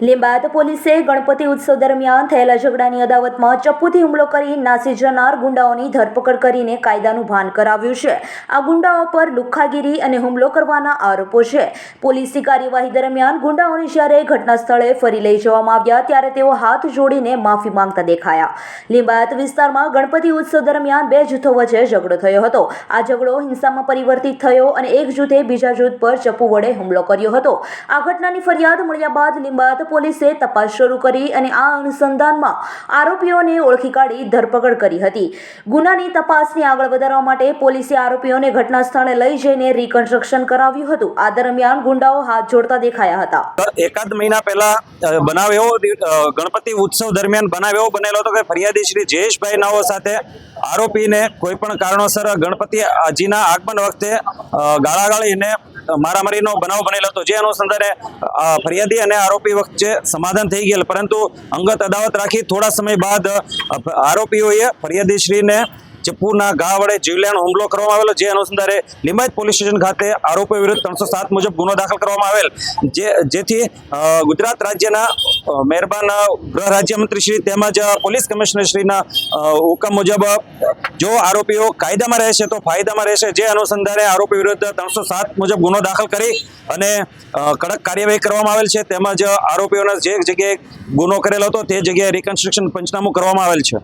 લીંબાદ પોલીસે ગણપતિ ઉત્સવ દરમિયાન થયેલા ઝઘડાની અદાવતમાં ચપ્પુથી હુમલો કરી નાસી જનાર ગુંડાઓની ધરપકડ કરીને કાયદાનું ભાન કરાવ્યું છે. આ ગુંડાઓ પર લુખ્ખાગીરી અને હુમલો કરવાના આરોપો છે. પોલીસની કાર્યવાહી દરમિયાન ગુંડાઓને જ્યારે ઘટના સ્થળે ફરી લઈ જવામાં આવ્યા, ત્યારે તેઓ હાથ જોડીને માફી માંગતા દેખાયા. લીંબાયત વિસ્તારમાં ગણપતિ ઉત્સવ દરમિયાન બે જૂથો વચ્ચે ઝઘડો થયો હતો. આ ઝઘડો હિંસામાં પરિવર્તિત થયો અને એક જૂથે બીજા જૂથ પર ચપ્પુ વડે હુમલો કર્યો હતો. આ ઘટનાની ફરિયાદ મળ્યા બાદ લીંબાયત પોલીસે તપાસ શરૂ કરી અને આ અનુસંધાનમાં આરોપીઓને ઓળખી કાઢી ધરપકડ કરી હતી. ગુનાની તપાસને આગળ વધારવા માટે પોલીસે આરોપીઓને ઘટના સ્થળે લઈ જઈને રિકન્સ્ટ્રક્શન કરાવ્યું હતું. આ દરમિયાન ગુંડાઓ હાથ જોડતા દેખાયા હતા. એકાદ મહિના પહેલા બનાવ એવો ગણપતિ ઉત્સવ દરમિયાન બનાવ એવો બનેલો હતો કે ફરિયાદી શ્રી જયેશભાઈ નાઓ સાથે આરોપીને કોઈ પણ કારણોસર ગણપતિ આજીના આગમન વખતે ગાળા ગાળાગાળીને મારામારીનો બનાવ બનેલો હતો. જે અનુસંધાને ફરિયાદી અને આરોપી વચ્ચે સમાધાન થઈ ગયેલ. પરંતુ અંગત અદાવત રાખી થોડા સમય બાદ આરોપીઓએ ફરિયાદી શ્રીને ચપ્પુના ઘા વડે જીવલેણ હુમલો કરવામાં આવેલો, જે અનુસંધાને લિંબાયત પોલીસ સ્ટેશન ખાતે આરોપીઓ વિરુદ્ધ ત્રણસો મુજબ ગુનો દાખલ કરવામાં આવેલ. જે, જેથી ગુજરાત રાજ્યના મહેરબાન ગૃહ રાજ્યમંત્રી શ્રી તેમજ પોલીસ કમિશનર શ્રીના હુકમ મુજબ જો આરોપીઓ કાયદામાં રહેશે તો ફાયદામાં રહેશે. જે અનુસંધાને આરોપી વિરુદ્ધ ત્રણસો મુજબ ગુનો દાખલ કરી અને કડક કાર્યવાહી કરવામાં આવેલ છે. તેમજ આરોપીઓના જે જગ્યાએ ગુનો કરેલો હતો તે જગ્યાએ રિકન્સ્ટ્રક્શન પંચનામું કરવામાં આવેલ છે.